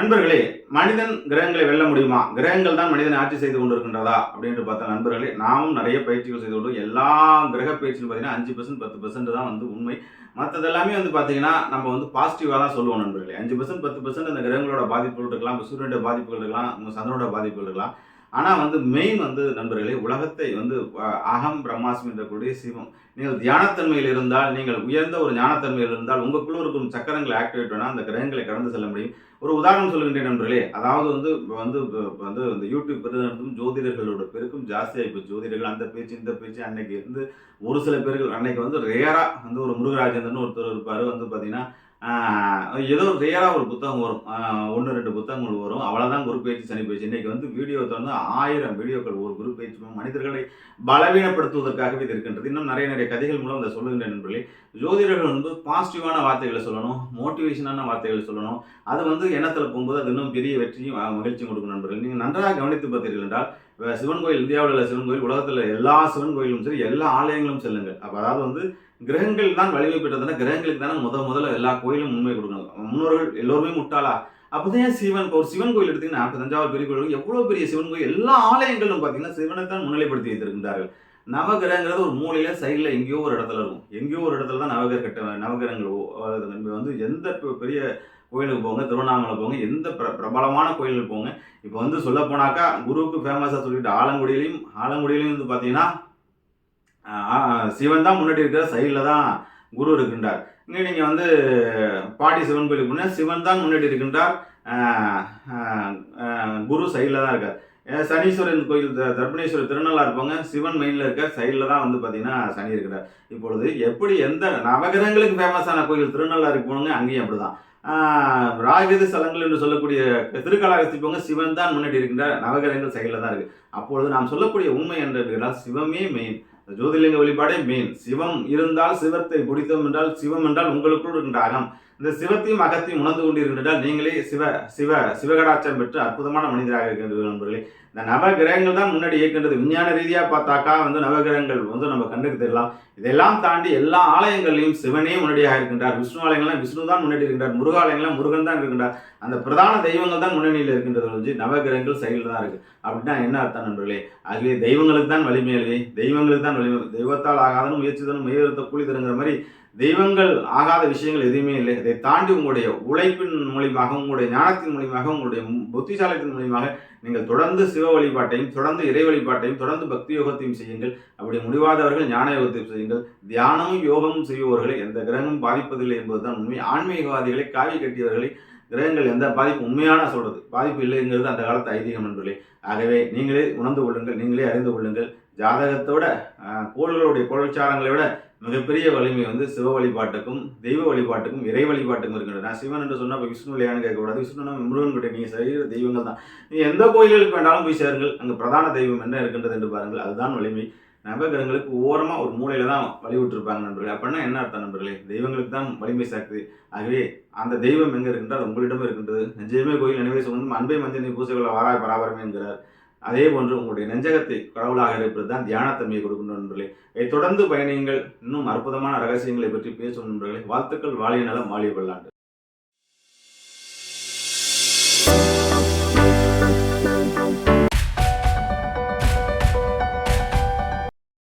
நண்பர்களே மனிதன் கிரகங்களை வெல்ல முடியுமா? கிரகங்கள் தான் மனிதனை ஆட்சி செய்து கொண்டிருக்கின்றதா? அப்படின்ட்டு பார்த்தா நண்பர்களே நாமும் நிறைய பயிற்சிகள் செய்து கொண்டு எல்லா கிரக பயிற்சியும் பார்த்தீங்கன்னா அஞ்சு பர்சன்ட் பத்து பர்சன்ட் தான் வந்து உண்மை. மற்றது எல்லாமே வந்து பார்த்தீங்கன்னா நம்ம வந்து பாசிட்டிவாக தான் சொல்லுவோம் நண்பர்களே. அஞ்சு பர்சன்ட் பத்து பர்சன்ட் அந்த கிரகங்களோட பாதிப்புகள் இருக்கலாம் இப்போ பாதிப்புகள் இருக்கலாம் உங்க சந்திரனோட பாதிப்புகள் இருக்கலாம். ஆனால் வந்து மெயின் வந்து நண்பர்களே உலகத்தை வந்து அகம் பிரம்மாசம் என்ற கூடிய சிவம். நீங்கள் தியானத்தன்மையில் இருந்தால் நீங்கள் உயர்ந்த ஒரு ஞானத்தன்மையில் இருந்தால் உங்களுக்குள்ள இருக்கும் சக்கரங்களை ஆக்டிவேட் பண்ணால் அந்த கிரகங்களை கடந்து செல்ல முடியும். ஒரு உதாரணம் சொல்கின்றேன் நண்பர்களே. அதாவது வந்து வந்து வந்து இந்த யூடியூப் பெருதும் ஜோதிடர்களோட பெருக்கும் ஜாஸ்தியாக இப்போ ஜோதிடர்கள் அந்த பேச்சு இந்த பேச்சு அன்னைக்கு இருந்து ஒரு சில பேர்கள் அன்னைக்கு வந்து ரேராக வந்து ஒரு முருகராஜேந்திரன் ஒருத்தர் இருப்பார். வந்து பார்த்தீங்கன்னா ஏதோ ரியலாக ஒரு புத்தகம் வரும். ஒன்று ரெண்டு புத்தகங்கள் வரும். அவ்வளோதான் குரூப் பேச்சு சனி பயிற்சி இன்னைக்கு வந்து வீடியோ தொடர்ந்து ஆயிரம் வீடியோக்கள் ஒரு குரூப் பயிற்சி மனிதர்களை பலவீனப்படுத்துவதற்காகவே இது இருக்கின்றது. இன்னும் நிறைய நிறைய கதைகள் மூலம் அதை சொல்லுகின்ற நண்பர்களே. ஜோதிடர்கள் வந்து பாசிட்டிவான வார்த்தைகளை சொல்லணும் மோட்டிவேஷனான வார்த்தைகளை சொல்லணும். அது வந்து எண்ணத்தில் போகும்போது அது இன்னும் பெரிய வெற்றியும் மகிழ்ச்சியும் கொடுக்கும் நண்பர்கள். நீங்கள் நன்றாக கவனித்து பார்த்தீர்கள் என்றால் சிவன் கோயில் இந்தியாவில் உள்ள சிவன் கோயில் உலகத்தில் எல்லா சிவன் கோயிலும் சரி எல்லா ஆலயங்களும் செல்லுங்கள். அப்போ அதாவது வந்து கிரகங்கள் தான் வலிமை பெற்றதுன்னா கிரகங்களுக்கு தானே முத முதல்ல எல்லா கோயிலும் உண்மை கொடுக்கணும். முன்னோர்கள் எல்லோருமே முட்டாளா? அப்போதான் சிவன் இப்போ ஒரு சிவன் கோயில் எடுத்தீங்கன்னா இப்போ தஞ்சாவூர் பெரிய கோயில் எவ்வளோ பெரிய சிவன் கோயில் எல்லா ஆலயங்களும் பார்த்தீங்கன்னா சிவனை தான் முன்னிலைப்படுத்தி வைத்திருக்கின்றார்கள். நவகிரகங்கிறது ஒரு மூலையில் சைடில் எங்கேயோ ஒரு இடத்துல இருக்கும். எங்கேயோ ஒரு இடத்துல தான் நவகிரக கட்ட நவகிரகங்கள் ஓ- வந்து எந்த பெ- பெரிய கோயிலுக்கு போங்க திருவண்ணாமலை போங்க எந்த பிர பிரபலமான கோயிலுக்கு போங்க. இப்போ வந்து சொல்ல போனாக்கா குருவுக்கு ஃபேமஸாக சொல்லிட்டு ஆலங்குடியிலையும் ஆலங்குடியிலையும் வந்து பார்த்தீங்கன்னா சிவன் தான் முன்னாடி இருக்கிற சைடில் தான் குரு இருக்கின்றார். இங்கே நீங்கள் வந்து பாட்டி சிவன் கோயிலுக்கு போனால் சிவன் தான் முன்னாடி இருக்கின்றார். குரு சைடில் தான் இருக்கார். சனீஸ்வரன் கோயில் த- தர்பணேஸ்வரர் திருநள்ளா இருப்பாங்க சிவன் மெயினில் இருக்க சைடில் தான் வந்து பார்த்தீங்கன்னா சனி இருக்கிறார். இப்பொழுது எப்படி எந்த நவகிரகங்களுக்கு ஃபேமஸான கோயில் திருநள்ளாருக்கு போனவங்க அங்கேயும் அப்படிதான். தான் ராகவேத ஸ்தலங்கள் என்று சொல்லக்கூடிய திருக்கலாகஸ்தி போங்க சிவன் தான் முன்னாடி இருக்கின்றார். நவகிரகங்கள் சைடில் தான் இருக்குது அப்பொழுது நாம் சொல்லக்கூடிய உண்மை என்று சிவமே மெயின் ஜோதிலிங்க வழிபாடே மெயின் சிவம் இருந்தால் சிவத்தை பிடித்தோம் என்றால் சிவம் என்றால் உங்களுக்குள் இருக்கின்ற அகம். இந்த சிவத்தையும் அகத்தையும் உணர்ந்து கொண்டிருக்கின்றால் நீங்களே சிவ சிவ சிவகடாச்சம் பெற்று அற்புதமான மனிதராக இருக்கின்றீர்கள் நண்பர்களே. இந்த நவகிரகங்கள் தான் முன்னாடி இயக்கின்றது. விஞ்ஞான ரீதியாக பார்த்தாக்கா வந்து நவகிரகங்கள் வந்து நம்ம கண்ணுக்கு தெரியலாம். இதெல்லாம் தாண்டி எல்லா ஆலயங்களையும் சிவனே முன்னாடியாக இருக்கின்றார். விஷ்ணு ஆலயங்கள்லாம் விஷ்ணு தான் முன்னாடி இருக்கின்றார். முருக ஆலயங்கள்லாம் முருகன் தான் இருக்கின்றார். அந்த பிரதான தெய்வங்கள் தான் முன்னணியில் இருக்கின்றது வந்து நவகிரகங்கள் சைடில் தான் இருக்குது அப்படின்னா என்ன அர்த்தம் நண்பர்களே? ஆகவே தெய்வங்களுக்கு தான் வலிமை இல்லை தெய்வங்களுக்கு தான் வலிமை. தெய்வத்தால் ஆகாதனும் முயற்சி தரும் முயற்சி கூலி தருங்கிற மாதிரி தெய்வங்கள் ஆகாத விஷயங்கள் எதுவுமே இல்லை. இதை தாண்டி உங்களுடைய உழைப்பின் மூலியமாக உங்களுடைய ஞானத்தின் மூலியமாக உங்களுடைய புத்திசாலத்தின் மூலியமாக நீங்கள் தொடர்ந்து சிவ வழிபாட்டையும் தொடர்ந்து இறை வழிபாட்டையும் தொடர்ந்து பக்தி யோகத்தையும் செய்யுங்கள். அப்படி முடிவாதவர்கள் ஞான யோகத்தையும் செய்யுங்கள். தியானமும் யோகமும் செய்பவர்களை எந்த கிரகமும் பாதிப்பதில்லை என்பதுதான் உண்மை. ஆன்மீகவாதிகளை காவி கட்டியவர்களை கிரகங்கள் எந்த பாதிப்பு உண்மையான சொல்றது. பாதிப்பு இல்லைங்கிறது அந்த காலத்து ஐதீகம் நண்பர்களே. ஆகவே நீங்களே உணர்ந்து கொள்ளுங்கள் நீங்களே அறிந்து கொள்ளுங்கள். ஜாதகத்தோட கோள்களுடைய கோல்சாரங்களை விட மிகப்பெரிய வலிமை வந்து சிவ வழிபாட்டுக்கும் தெய்வ வழிபாட்டுக்கும் இறை வழிபாட்டுக்கும் இருக்கின்றது நான் சிவன் என்று சொன்னால் இப்போ விஷ்ணு இல்லையான்னு கேட்கக்கூடாது. விஷ்ணுனா முருகன் கிட்ட நீங்கள் செய்கிற தெய்வங்கள் தான். நீ எந்த கோயில்களுக்கு வேண்டாலும் போய் சேருங்கள். அங்கே பிரதான தெய்வம் என்ன இருக்கின்றது என்று பாருங்கள். அதுதான் வலிமை. நவகிரகங்களுக்கு ஓரமாக ஒரு மூலையில் தான் வழிவிட்டிருப்பாங்க நண்பர்களே. அப்படின்னா என்ன அர்த்தம் நண்பர்களே? தெய்வங்களுக்கு தான் வலிமை சாக்குது. ஆகவே அந்த தெய்வம் எங்கே இருக்கின்றது? உங்களிடம் இருக்கின்றது. நெஞ்சமே கோயில் நினைவே சுமந்தும் அன்பை மஞ்சள் நீ பூசைகளை வாராய் பராபரமே என்கிறார். அதே போன்று உங்களுடைய நெஞ்சகத்தை கடவுளாக இருப்பது தான் தியானத்தன்மையை கொடுக்கும் நண்பர்களே. இதை தொடர்ந்து பயணியுங்கள். இன்னும் அற்புதமான ரகசியங்களை பற்றி பேசும் நண்பர்களே. வாழ்த்துக்கள். வாழிய நலம். வாழிய